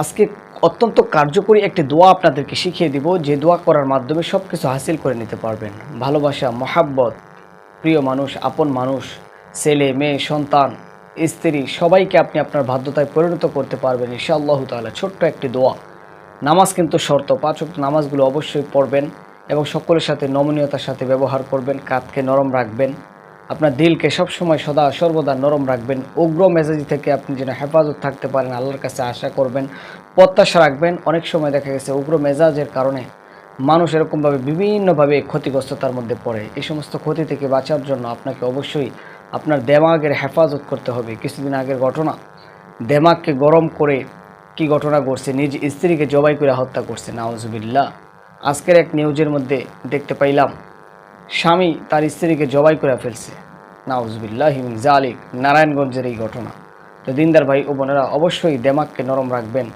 আজকে অত্যন্ত কার্যকরী একটি দোয়া আপনাদেরকে শিখিয়ে দিব, যে দোয়া করার মাধ্যমে সব কিছু হাসিল করে নিতে পারবেন। ভালোবাসা, মহাব্বত, প্রিয় মানুষ, আপন মানুষ, ছেলে, মেয়ে, সন্তান, স্ত্রী, সবাইকে আপনি আপনার বাধ্যতায় পরিণত করতে পারবেন, ইনশাআল্লাহ তাআলা। ছোট্ট একটি দোয়া। নামাজ কিন্তু শর্ত, পাঁচ ওয়াক্ত নামাজগুলো অবশ্যই পড়বেন এবং সকলের সাথে নমনীয়তার সাথে ব্যবহার করবেন, কাঁধকে নরম রাখবেন। আপনার দিলকে সবসময় সদা সর্বদা নরম রাখবেন। উগ্র মেজাজি থেকে আপনি যেন হেফাজত থাকতে পারেন, আল্লাহর কাছে আশা করবেন, প্রত্যাশা রাখবেন। অনেক সময় দেখা গেছে উগ্র মেজাজের কারণে মানুষ এরকমভাবে বিভিন্নভাবে ক্ষতিগ্রস্ততার মধ্যে পড়ে। এই সমস্ত ক্ষতি থেকে বাঁচার জন্য আপনাকে অবশ্যই আপনার দেমাগের হেফাজত করতে হবে। কিছুদিন আগের ঘটনা, দেমাগকে গরম করে কি ঘটনা ঘটছে? নিজ স্ত্রীকে জবাই করে হত্যা করছে। নাওজবিল্লা আজকের এক নিউজের মধ্যে দেখতে পাইলাম স্বামী তার স্ত্রীকে জবাই করে ফেলছে। নাউজবিল্লাহ জালিক নারায়ণগঞ্জের এই ঘটনা। তো দিনদার ভাই ও বোনেরা, অবশ্যই দেমাগকে নরম রাখবেন।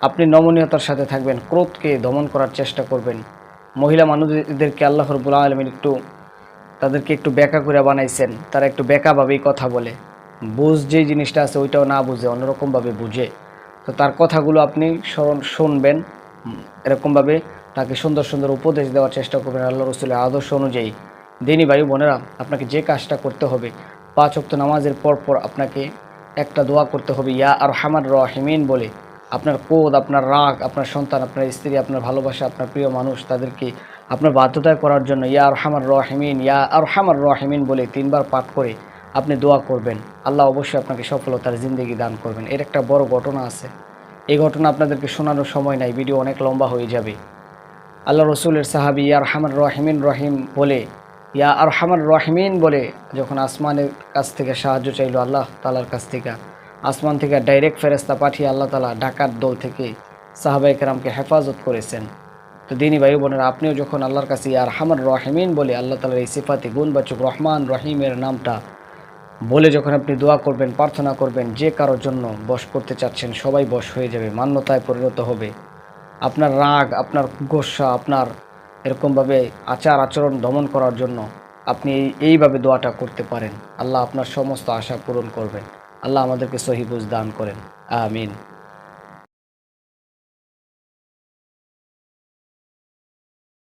আপনি নমনীয়তার সাথে থাকবেন, ক্রোধকে দমন করার চেষ্টা করবেন। মহিলা মানুষদেরকে আল্লাহ রবুল আলমিন একটু, তাদেরকে একটু বেকা করে বানাইছেন। তারা একটু বেকাভাবেই কথা বলে। বুঝ যেই জিনিসটা আছে, ওইটাও না বুঝে, অন্যরকমভাবে বুঝে। তো তার কথাগুলো আপনি স্মরণ, শুনবেন। এরকমভাবে তাকে সুন্দর সুন্দর উপদেশ দেওয়ার চেষ্টা করবেন আল্লাহ রসুলের আদর্শ অনুযায়ী। দিনী ভাই বোনেরা, আপনাকে যে কাজটা করতে হবে, পাঁচ অক্ত নামাজের পর পর আপনাকে একটা দোয়া করতে হবে, ইয়া আর হামার রহিমিন বলে। আপনার কোদ আপনার রাগ, আপনার সন্তান, আপনার স্ত্রী, আপনার ভালোবাসা, আপনার প্রিয় মানুষ, তাদেরকে আপনার বাধ্যতায় করার জন্য ইয়া আর হামার রহিমিন, ইয়া আর হামার রহিমিন বলে তিনবার পাঠ করে আপনি দোয়া করবেন। আল্লাহ অবশ্যই আপনাকে সফলতার জিন্দগি দান করবেন। এর একটা বড় ঘটনা আছে। এই ঘটনা আপনাদেরকে শোনানোর সময় নাই, ভিডিও অনেক লম্বা হয়ে যাবে। আল্লাহ রসুলের সাহাবি, ইয়া রহমান রহিমিন রহিম বলে, ইয়া আর হামার রহিমিন বলে যখন আসমানের কাছ থেকে সাহায্য চাইল আল্লাহ তালার কাছ থেকে, আসমান থেকে ডাইরেক্ট ফেরেস্তা পাঠিয়ে আল্লাহ তালা ডাকাত দল থেকে সাহাবাই কেরামকে হেফাজত করেছেন। তো দিনী ভাই বোনেরা, আপনিও যখন আল্লাহর কাছে ইয়ার হামার রহিমিন বলে আল্লাহ তালার এই সিফাতে গুণবাচক রহমান রহিমের নামটা বলে যখন আপনি দোয়া করবেন, প্রার্থনা করবেন, যে কারোর জন্য বশ করতে চাচ্ছেন, সবাই বশ হয়ে যাবে, মান্যতায় পরিণত হবে। আপনার রাগ, আপনার গোসা, আপনার এরকমভাবে আচার আচরণ দমন করার জন্য আপনি এই- এইভাবে দোয়াটা করতে পারেন। আল্লাহ আপনার সমস্ত আশা পূরণ করবেন। আল্লাহ আমাদেরকে সহিবুজ দান করেন। আমিন।